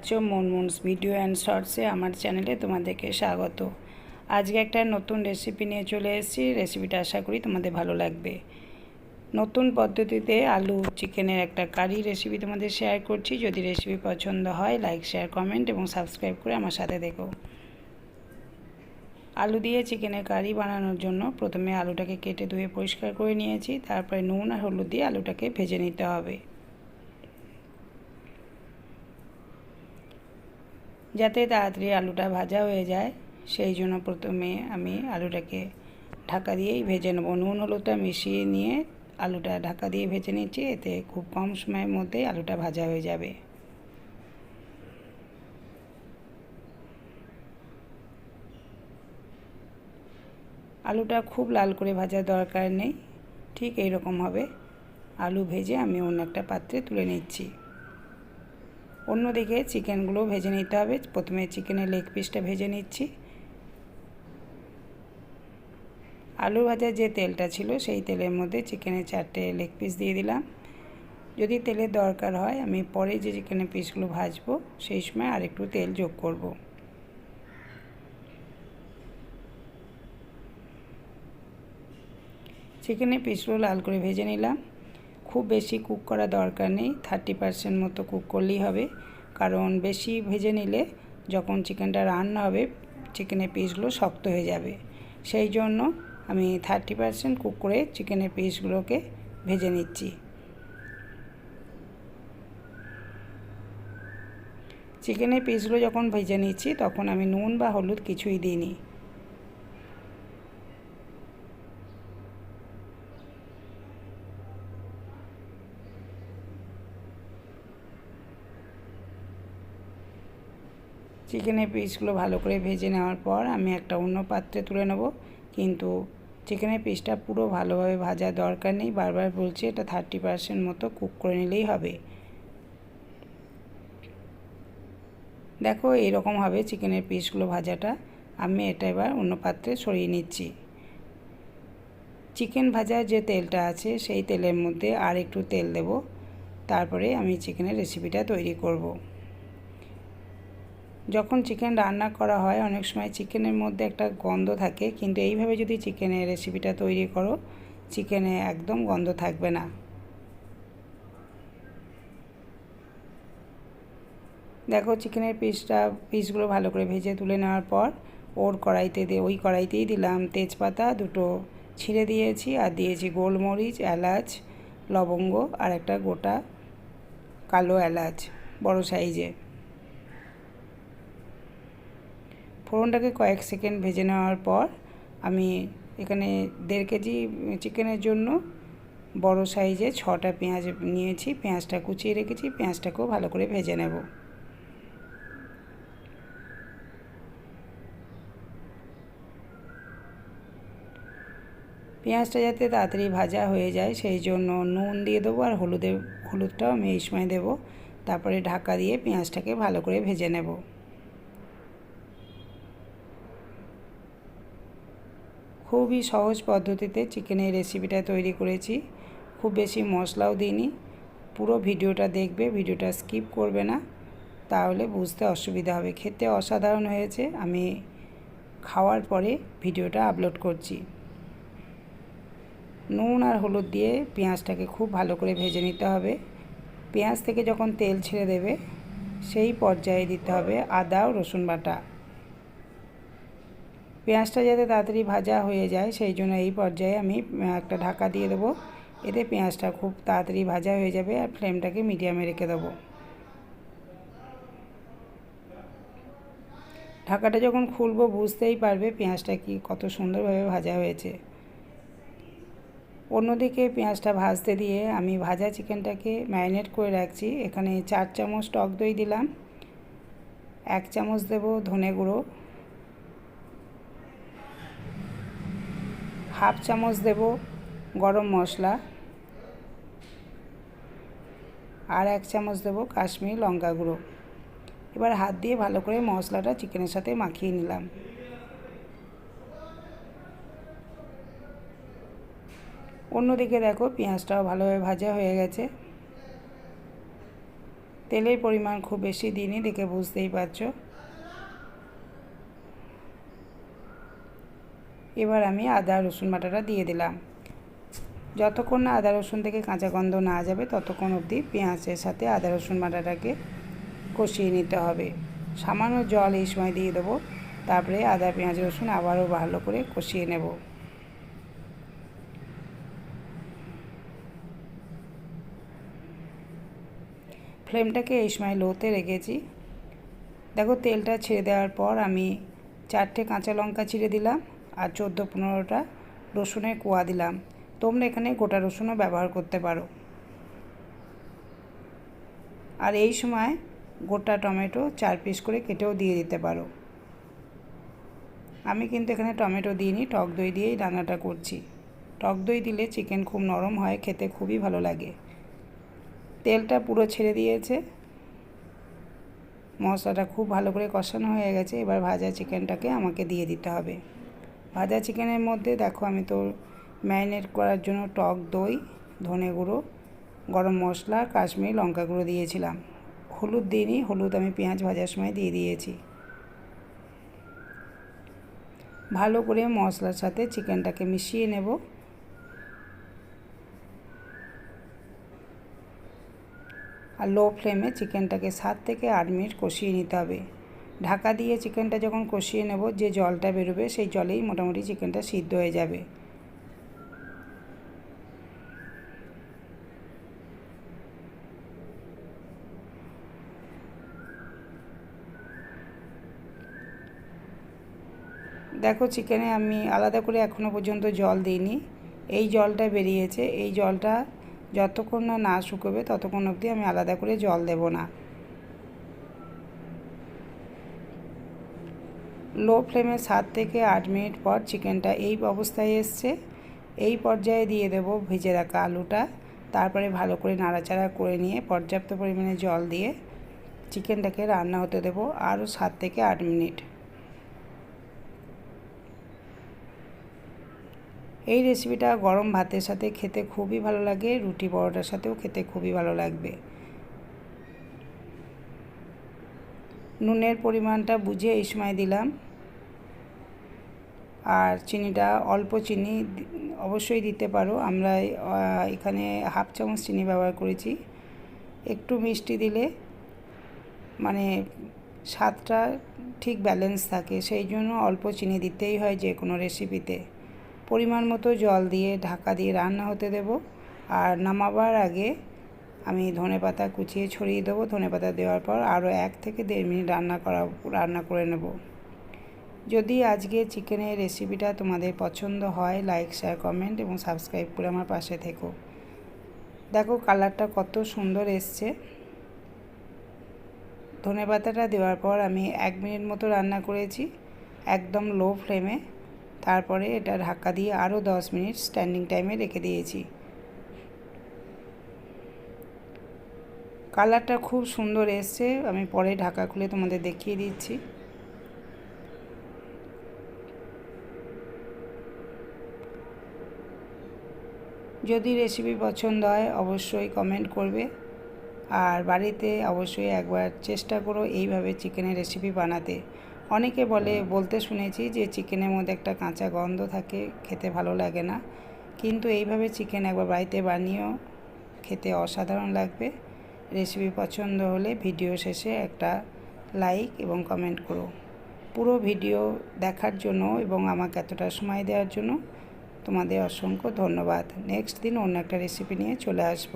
আছো মুনমুনস video and শর্টসে আমার চ্যানেলে তোমাদেরকে স্বাগত। আজকে একটা নতুন রেসিপি নিয়ে চলে এসেছি রেসিপিটা আশা করি তোমাদের ভালো লাগবে। নতুন পদ্ধতিতে আলু চিকেনের একটা কারি রেসিপি তোমাদের শেয়ার করছি। যদি রেসিপি পছন্দ হয় লাইক শেয়ার কমেন্ট এবং সাবস্ক্রাইব করে আমার সাথে দেখো। আলু দিয়ে চিকেনের কারি বানানোর জন্য প্রথমে আলুটাকে কেটে ধুয়ে পরিষ্কার করে নিয়েছি। তারপরে নুন আর হলুদ দিয়ে আলুটাকে ভেজে নিতে হবে। যাতে তাড়াতাড়ি আলুটা ভাজা হয়ে যায়, সেই জন্য প্রথমে আমি আলুটাকে ঢাকা দিয়েই ভেজে নেব। নুন হলুদটা মিশিয়ে নিয়ে আলুটা ঢাকা দিয়ে ভেজে নিচ্ছি, এতে খুব কম সময়ের মধ্যেই আলুটা ভাজা হয়ে যাবে। আলুটা খুব লাল করে ভাজার দরকার নেই, ঠিক এইরকম হবে। আলু ভেজে আমি অন্য একটা পাত্রে তুলে নিচ্ছি। অন্যদিকে চিকেনগুলো ভেজে নিতে হবে। প্রথমে চিকেনের লেগ পিসটা ভেজে নিচ্ছি। আলু ভাজার যে তেলটা ছিল সেই তেলের মধ্যে চিকেনের চারটে লেগ পিস দিয়ে দিলাম। যদি তেলের দরকার হয় আমি পরে যে চিকেনের পিসগুলো ভাজবো সেই সময় আরেকটু তেল যোগ করব। চিকেনের পিসগুলো লাল করে ভেজে নিলাম। খুব বেশি কুক করা দরকার নেই থার্টি পারসেন্ট মতো কুক করলেই হবে। কারণ বেশি ভেজে নিলে যখন চিকেনটা রান্না হবে চিকেনের পিসগুলো শক্ত হয়ে যাবে। সেই জন্য আমি থার্টি পারসেন্ট কুক করে চিকেনের পিসগুলোকে ভেজে নিচ্ছি। চিকেনের পিসগুলো যখন ভেজে নিচ্ছি, তখন আমি নুন বা হলুদ কিছুই দিইনি। চিকেনের পিসগুলো ভালো করে ভেজে নেওয়ার পর আমি একটা অন্য পাত্রে তুলে নেব। কিন্তু চিকেনের পিসটা পুরো ভালোভাবে ভাজার দরকার নেই। বারবার বলছি, এটা থার্টি পারসেন্ট মতো কুক করে নিলেই হবে। দেখো এইরকম হবে চিকেনের পিসগুলো ভাজাটা। আমি এটা এবার অন্য পাত্রে সরিয়ে নিচ্ছি। চিকেন ভাজার যে তেলটা আছে, সেই তেলের মধ্যে আর একটু তেল দেব। তারপরে আমি চিকেনের রেসিপিটা তৈরি করব। যখন চিকেন রান্না করা হয়, অনেক সময় চিকেনের মধ্যে একটা গন্ধ থাকে। কিন্তু এইভাবে যদি চিকেনের রেসিপিটা তৈরি করো, চিকেনে একদম গন্ধ থাকবে না। দেখো, চিকেনের পিসটা পিসগুলো ভালো করে ভেজে তুলে নেওয়ার পর, ওর কড়াইতে দিয়ে, ওই কড়াইতেই দিলাম তেজপাতা, দুটো ছিঁড়ে দিয়েছি, আর দিয়েছি গোলমরিচ, এলাচ, লবঙ্গ, আর একটা গোটা কালো এলাচ, বড় সাইজে। ফোড়নটাকে কয়েক সেকেন্ড ভেজে নেওয়ার পর আমি এখানে দেড় কেজি চিকেনের জন্য বড় সাইজে ছটা পেঁয়াজ নিয়েছি, পেঁয়াজটা কুচিয়ে রেখেছি, পেঁয়াজটাকেও ভালো করে ভেজে নেব। পেঁয়াজটা যাতে তাড়াতাড়ি ভাজা হয়ে যায়, সেই জন্য নুন দিয়ে দেবো আর হলুদের হলুদটাও আমি এই সময় দেবো। তারপরে ঢাকা দিয়ে পেঁয়াজটাকে ভালো করে ভেজে নেব। খুবই সহজ পদ্ধতিতে চিকেনের রেসিপিটা তৈরি করেছি। খুব বেশি মশলাও দিইনি। পুরো ভিডিওটা দেখবে, ভিডিওটা স্কিপ করবে না। তাহলে বুঝতে অসুবিধা হবে। খেতে অসাধারণ হয়েছে। আমি খাওয়ার পরে ভিডিওটা আপলোড করছি। নুন আর হলুদ দিয়ে পেঁয়াজটাকে খুব ভালো করে ভেজে নিতে হবে। পেঁয়াজ থেকে যখন তেল ছেড়ে দেবে, সেই পর্যায়ে দিতে হবে আদা ও রসুন বাটা। পেঁয়াজটা যাতে তাড়াতাড়ি ভাজা হয়ে যায়, সেই জন্য এই পর্যায়ে আমি একটা ঢাকা দিয়ে দেবো। এতে পেঁয়াজটা খুব তাড়াতাড়ি ভাজা হয়ে যাবে আর ফ্লেমটাকে মিডিয়ামে রেখে দেবো। ঢাকাটা যখন খুলবো বুঝতেই পারবে পেঁয়াজটা কি কত সুন্দরভাবে ভাজা হয়েছে। অন্যদিকে পেঁয়াজটা ভাজতে দিয়ে আমি ভাজা চিকেনটাকে ম্যারিনেট করে রাখছি। এখানে চার চামচ টক দই দিলাম, এক চামচ দেব ধনে গুঁড়ো। হাফ চামচ দেব গরম মশলা। আর এক চামচ দেব কাশ্মীরি লঙ্কা গুঁড়ো। এবার হাত দিয়ে ভালো করে মশলাটা চিকেনের সাথে মাখিয়ে নিলাম। অন্যদিকে দেখো পেঁয়াজটাও ভালোভাবে ভাজা হয়ে গেছে। তেলের পরিমাণ খুব বেশি দিইনি দেখে বুঝতেই পারছ। এবার আমি আদা, রসুন বাটাটা দিয়ে দিলাম। যতক্ষণ না আদা, রসুন থেকে কাঁচা গন্ধ না যাবে, ততক্ষণ অবধি পেঁয়াজের সাথে আদা, রসুন বাটাটাকে কষিয়ে নিতে হবে। সামান্য জল এই সময় দিয়ে দেবো। তারপরে আদা, পেঁয়াজ, রসুন আবারও ভালো করে কষিয়ে নেব। ফ্লেমটাকে এই সময় লোতে রেখেছি। দেখো তেলটা ছেড়ে দেওয়ার পর আমি চারটে কাঁচা লঙ্কা ছিঁড়ে দিলাম। আর চোদ্দ পনেরোটা রসুনের কোয়া দিলাম। তোমরা এখানে গোটা রসুনও ব্যবহার করতে পারো। আর এই সময় গোটা টমেটো চার পিস করে কেটেও দিয়ে দিতে পারো। আমি কিন্তু এখানে টমেটো দিইনি, টক দই দিয়েই রান্নাটা করছি। টক দই দিলে চিকেন খুব নরম হয়, খেতে খুবই ভালো লাগে। তেলটা পুরো ছেড়ে দিয়েছে। মশলাটা খুব ভালো করে কষানো হয়ে গেছে, এবার ভাজা চিকেনটাকে আমাকে দিয়ে দিতে হবে। ভাজা চিকেনের মধ্যে দেখো আমি তো ম্যারিনেট করার জন্য টক দই, ধনে গুঁড়ো, গরম মশলা, কাশ্মীরি লঙ্কা গুঁড়ো দিয়েছিলাম। হলুদ দিইনি, হলুদ আমি পেঁয়াজ ভাজার সময় দিয়ে দিয়েছি। ভালো করে মশলার সাথে চিকেনটাকে মিশিয়ে নেব। আর লো ফ্লেমে চিকেনটাকে সাত থেকে আট মিনিট কষিয়ে নিতে হবে। ঢাকা দিয়ে চিকেনটা যখন কষিয়ে নেব, যে জলটা বেরোবে সেই জলেই মোটামুটি চিকেনটা সিদ্ধ হয়ে যাবে। দেখো চিকেনে আমি আলাদা করে এখনও পর্যন্ত জল দিইনি। এই জলটা বেরিয়েছে, এই জলটা যতক্ষণ না শুকোবে ততক্ষণ অবধি আমি আলাদা করে জল দেব না। লো ফ্লেমে সাত থেকে আট মিনিট পর চিকেনটা এই অবস্থায় এসছে। এই পর্যায়ে দিয়ে দেব ভেজে রাখা আলুটা। তারপরে ভালো করে নাড়াচাড়া করে নিয়ে পর্যাপ্ত পরিমাণে জল দিয়ে চিকেনটাকে রান্না হতে দেব আরও সাত থেকে আট মিনিট। এই রেসিপিটা গরম ভাতের সাথে খেতে খুবই ভালো লাগে, রুটি পরোটার সাথেও খেতে খুবই ভালো লাগবে। নুনের পরিমাণটা বুঝে এই সময় দিলাম। আর চিনিটা অল্প চিনি অবশ্যই দিতে পারো। আমরা এখানে হাফ চামচ চিনি ব্যবহার করেছি। একটু মিষ্টি দিলে মানে স্বাদটা ঠিক ব্যালেন্স থাকে। সেই জন্য অল্প চিনি দিতেই হয় যে কোনো রেসিপিতে পরিমাণ মতো জল দিয়ে, ঢাকা দিয়ে রান্না হতে দেব। আর নামাবার আগে আমি ধনে পাতা কুচিয়ে ছড়িয়ে দেবো। ধনে পাতা দেওয়ার পর আরও এক থেকে দেড় মিনিট রান্না করা, রান্না করে নেব। যদি আজকে চিকেনের রেসিপিটা তোমাদের পছন্দ হয় লাইক শেয়ার কমেন্ট এবং সাবস্ক্রাইব করে আমার পাশে থেকো। দেখো কালারটা কত সুন্দর এসছে। ধনে পাতাটা দেওয়ার পর আমি এক মিনিট মতো রান্না করেছি, একদম লো ফ্লেমে তারপরে এটা ঢাকা দিয়ে আরও দশ মিনিট স্ট্যান্ডিং টাইমে রেখে দিয়েছি। কালারটা খুব সুন্দর এসছে, আমি পরে ঢাকা খুলে তোমাদের দেখিয়ে দিচ্ছি। যদি রেসিপি পছন্দ হয় অবশ্যই কমেন্ট করবে। আর বাড়িতে অবশ্যই একবার চেষ্টা করো এইভাবে চিকেনের রেসিপি বানাতে। অনেকে বলে বলতে শুনেছি যে চিকেনের মধ্যে একটা কাঁচা গন্ধ থাকে খেতে ভালো লাগে না। কিন্তু এইভাবে চিকেন একবার বাড়িতে বানিয়েও খেতে অসাধারণ লাগবে। রেসিপি পছন্দ হলে ভিডিও শেষে একটা লাইক এবং কমেন্ট করো। পুরো ভিডিও দেখার জন্য এবং আমাকে এতটা সময় দেওয়ার জন্য তোমাদের অসংখ্য ধন্যবাদ। নেক্সট দিন অন্য একটা রেসিপি নিয়ে চলে আসব।